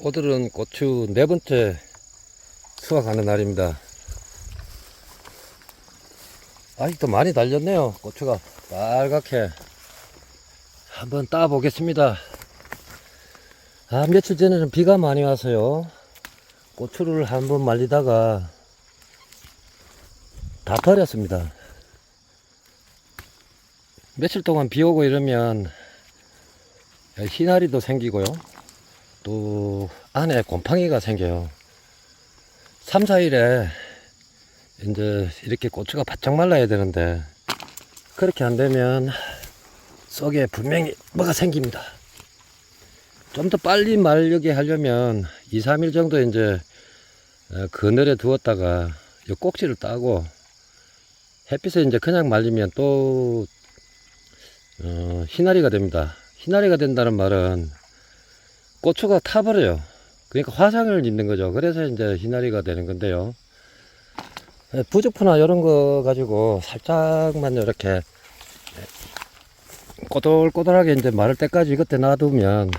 오늘은 고추 네 번째 수확하는 날입니다. 아직도 많이 달렸네요. 고추가 빨갛게 한번 따 보겠습니다. 아, 며칠 전에는 비가 많이 와서요. 고추를 한번 말리다가 다 버렸습니다. 며칠 동안 비 오고 이러면 희나리도 생기고요. 또 안에 곰팡이가 생겨요. 3, 4일에 이제 이렇게 고추가 바짝 말라야 되는데 그렇게 안 되면 속에 분명히 뭐가 생깁니다. 좀 더 빨리 말리게 하려면 2, 3일 정도 이제 어, 그늘에 두었다가 이 꼭지를 따고 햇빛에 이제 그냥 말리면 또 어, 희나리가 됩니다. 희나리가 된다는 말은 고추가 타버려요. 그러니까 화상을 입는 거죠. 그래서 이제 희나리가 되는 건데요. 예, 부적포나 이런 거 가지고 살짝만 이렇게 꼬들꼬들하게 이제 마를 때까지 그때 놔두면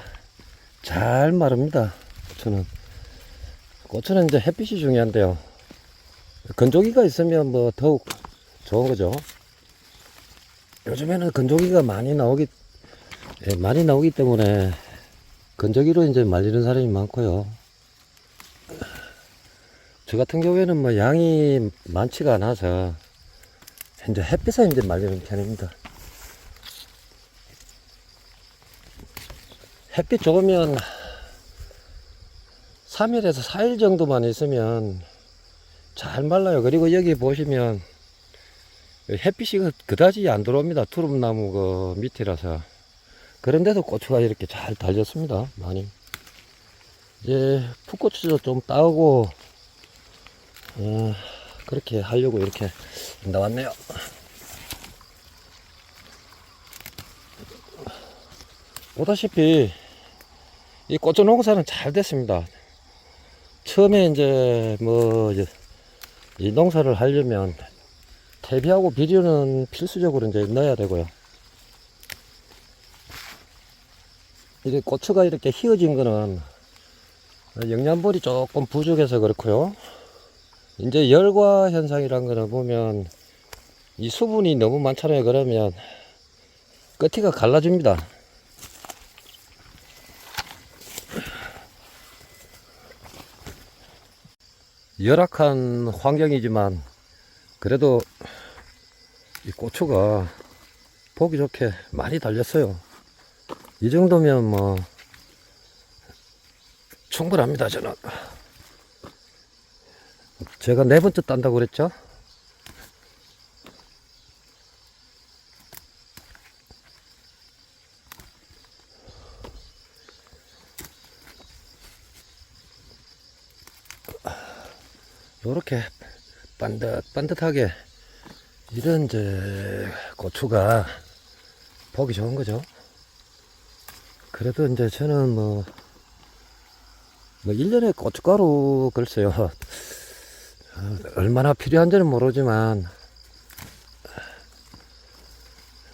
잘 마릅니다. 고추는. 고추는 이제 햇빛이 중요한데요. 건조기가 있으면 뭐 더욱 좋은 거죠. 요즘에는 건조기가 많이 나오기, 예, 많이 나오기 때문에 건조기로 이제 말리는 사람이 많고요. 저 같은 경우에는 뭐 양이 많지가 않아서 이제 햇빛에 이제 말리는 편입니다. 햇빛 좋으면 3일에서 4일 정도만 있으면 잘 말라요. 그리고 여기 보시면 햇빛이 그- 그다지 안 들어옵니다. 투릅나무 그 밑이라서. 그런데도 고추가 이렇게 잘 달렸습니다. 많이. 이제 풋고추도 좀 따고, 어, 그렇게 하려고 이렇게 나왔네요. 보다시피 이 고추 농사는 잘 됐습니다. 처음에 이제 뭐 이 농사를 하려면 퇴비하고 비료는 필수적으로 이제 넣어야 되고요. 이게 고추가 이렇게 휘어진 거는 영양분이 조금 부족해서 그렇고요. 이제 열과 현상이란 거는 보면 이 수분이 너무 많잖아요. 그러면 끄티가 갈라집니다. 열악한 환경이지만 그래도 이 고추가 보기 좋게 많이 달렸어요. 이 정도면 뭐 충분합니다 저는. 제가 네 번째 딴다고 그랬죠? 요렇게 반듯반듯하게 이런 이제 고추가 보기 좋은 거죠 그래도 이제 저는 뭐, 뭐 1년에 고춧가루 글쎄요. 어, 얼마나 필요한지는 모르지만,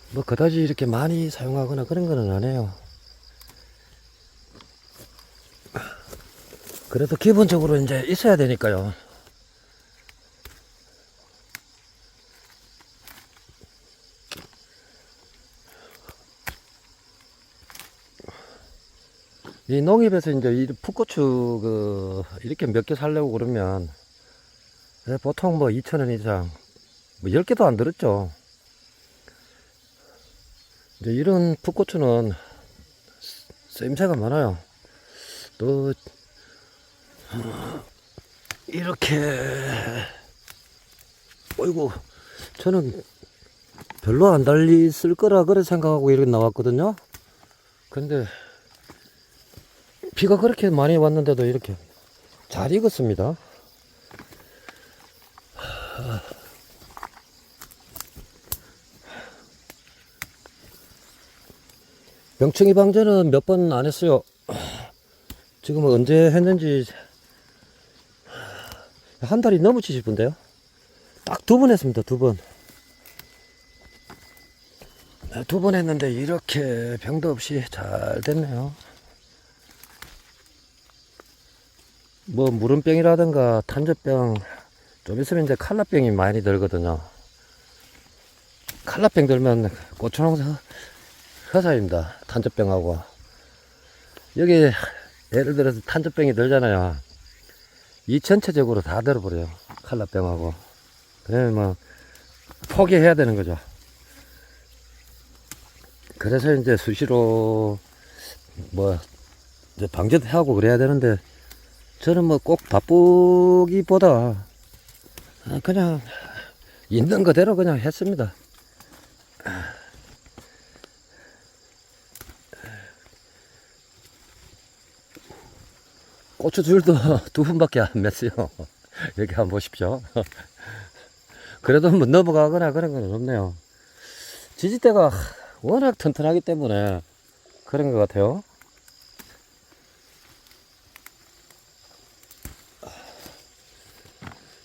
뭐 그다지 이렇게 많이 사용하거나 그런 거는 안 해요. 그래도 기본적으로 이제 있어야 되니까요. 이 농협에서 이제 이 풋고추 그 이렇게 몇 개 살려고 그러면 예, 보통 뭐 2,000원 이상 뭐 10개도 안 들었죠. 이제 이런 풋고추는 쓰임새가 많아요. 또 어, 이렇게 어이구 저는 별로 안 달리 쓸 거라 그래 생각하고 이렇게 나왔거든요. 근데 비가 그렇게 많이 왔는데도 이렇게 잘 익었습니다. 병충해 방제는 몇 번 안 했어요. 지금 언제 했는지 한 달이 넘으시 싶은데요. 딱 두 번 했습니다. 두 번. 두 번 했는데 이렇게 병도 없이 잘 됐네요. 뭐 무름병이라든가 탄저병 좀 있으면 이제 칼라병이 많이 들거든요. 칼라병 들면 고추농사 허사입니다. 탄저병하고 여기 예를 들어서 탄저병이 들잖아요. 이 전체적으로 다 들어버려요. 칼라병하고 그러면 뭐 포기해야 되는 거죠. 그래서 이제 수시로 뭐 이제 방제도 하고 그래야 되는데 저는 뭐 꼭 바쁘기보다 아, 그냥 있는 그대로 그냥 했습니다. 고추 줄도 두 분밖에 안 맸어요. 여기 한번 보십시오. 그래도 뭐 넘어가거나 그런 건 없네요. 지지대가 워낙 튼튼하기 때문에 그런 것 같아요.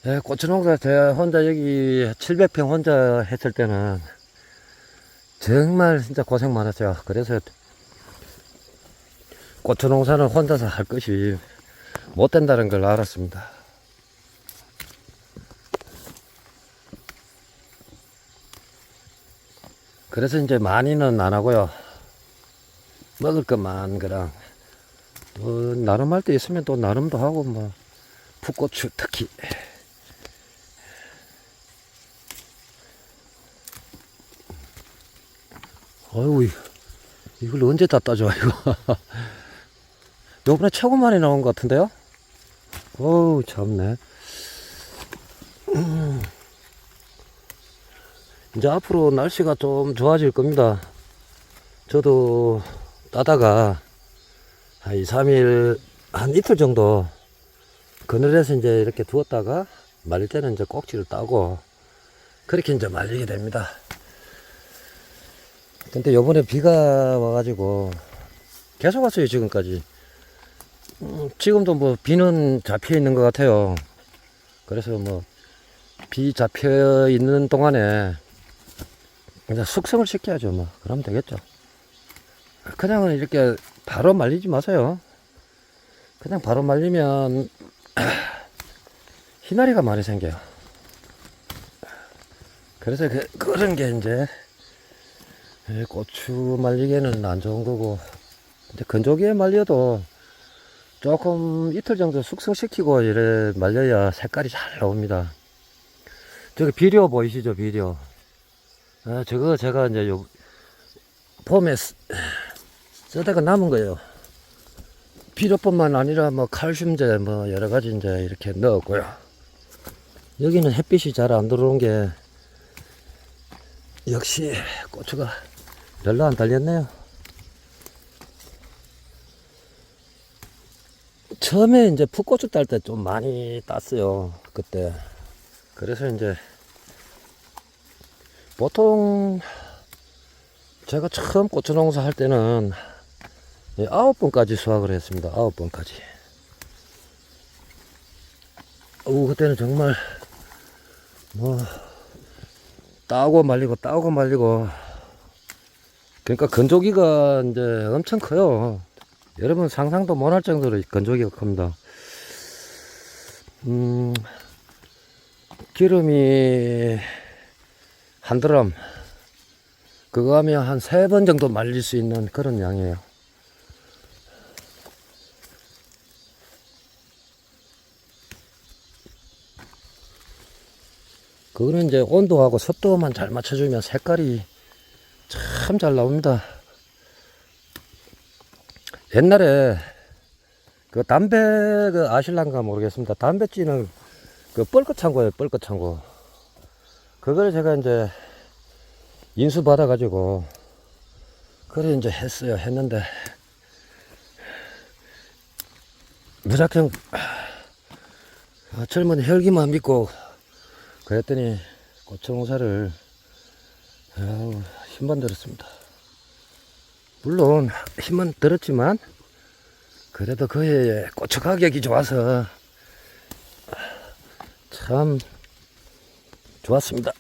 예, 고추농사 제가 혼자 여기 700평 혼자 했을 때는 정말 진짜 고생 많았어요. 그래서 고추농사는 혼자서 할 것이 못 된다는 걸 알았습니다. 그래서 이제 많이는 안 하고요. 먹을 것만 그냥 뭐 나름 할 때 있으면 또 나름도 하고 뭐 풋고추 특히 어이구 이- 이걸 언제 다 따져 이거. 요번에 최고 많이 나온 것 같은데요? 어우 참네. 음. 이제 앞으로 날씨가 좀 좋아질 겁니다. 저도 따다가 한 2, 3일 한 이틀 정도 그늘에서 이제 이렇게 두었다가 말릴 때는 이제 꼭지를 따고 그렇게 이제 말리게 됩니다 근데 요번에 비가 와가지고 계속 왔어요 지금까지. 음, 지금도 뭐 비는 잡혀 있는 것 같아요. 그래서 뭐 비 잡혀 있는 동안에 그냥 숙성을 시켜야죠 뭐. 그러면 되겠죠. 그냥은 이렇게 바로 말리지 마세요. 그냥 바로 말리면 희나리가 많이 생겨요. 그래서 그, 그런 게 이제 예, 고추 말리기에는 안 좋은 거고 이제 건조기에 말려도 조금 이틀 정도 숙성시키고 이래 말려야 색깔이 잘 나옵니다. 저기 비료 보이시죠 비료? 아, 저거 제가 이제 요 봄에 쓰- 쓰다가 남은 거예요. 비료뿐만 아니라 뭐 칼슘제 뭐 여러 가지 이제 이렇게 넣었고요. 여기는 햇빛이 잘 안 들어오는 게 역시 고추가 별로 안 달렸네요. 처음에 이제 풋고추 딸 때 좀 많이 땄어요. 그때. 그래서 이제 보통 제가 처음 고추 농사 할 때는 예, 아홉 번까지 수확을 했습니다. 아홉 번까지. 오, 그때는 정말 뭐 따고 말리고 따고 말리고 그러니까 건조기가 이제 엄청 커요. 여러분 상상도 못할 정도로 건조기가 큽니다. 음, 기름이 한 드럼 그거 하면 한 세 번 정도 말릴 수 있는 그런 양이에요. 그거는 이제 온도하고 습도만 잘 맞춰주면 색깔이 참 잘 나옵니다. 옛날에 그 담배 그 아실란가 모르겠습니다. 담배 찌는 그 뻘끗 창고예요, 뻘끗 창고. 그걸 제가 이제 인수 받아가지고 그래 이제 했어요. 했는데 무작정 아, 젊은 혈기만 믿고 그랬더니 고추농사를 힘만 들었습니다. 물론 힘은 들었지만 그래도 그의 고추 가격이 좋아서 참 좋았습니다.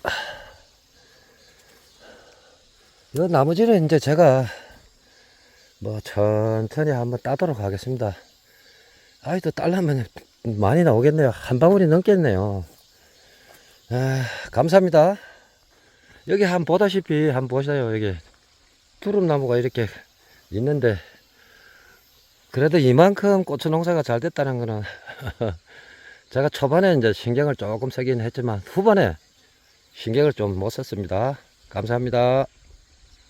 이 나머지는 이제 제가 뭐 천천히 한번 따도록 하겠습니다. 아이도 딸라면 많이 나오겠네요. 한 방울이 넘겠네요. 아, 감사합니다. 여기 한 보다시피 한 보세요. 여기 두릅나무가 이렇게 있는데 그래도 이만큼 고추 농사가 잘 됐다는 거는 제가 초반에 이제 신경을 조금 쓰긴 했지만 후반에 신경을 좀 못 썼습니다. 감사합니다.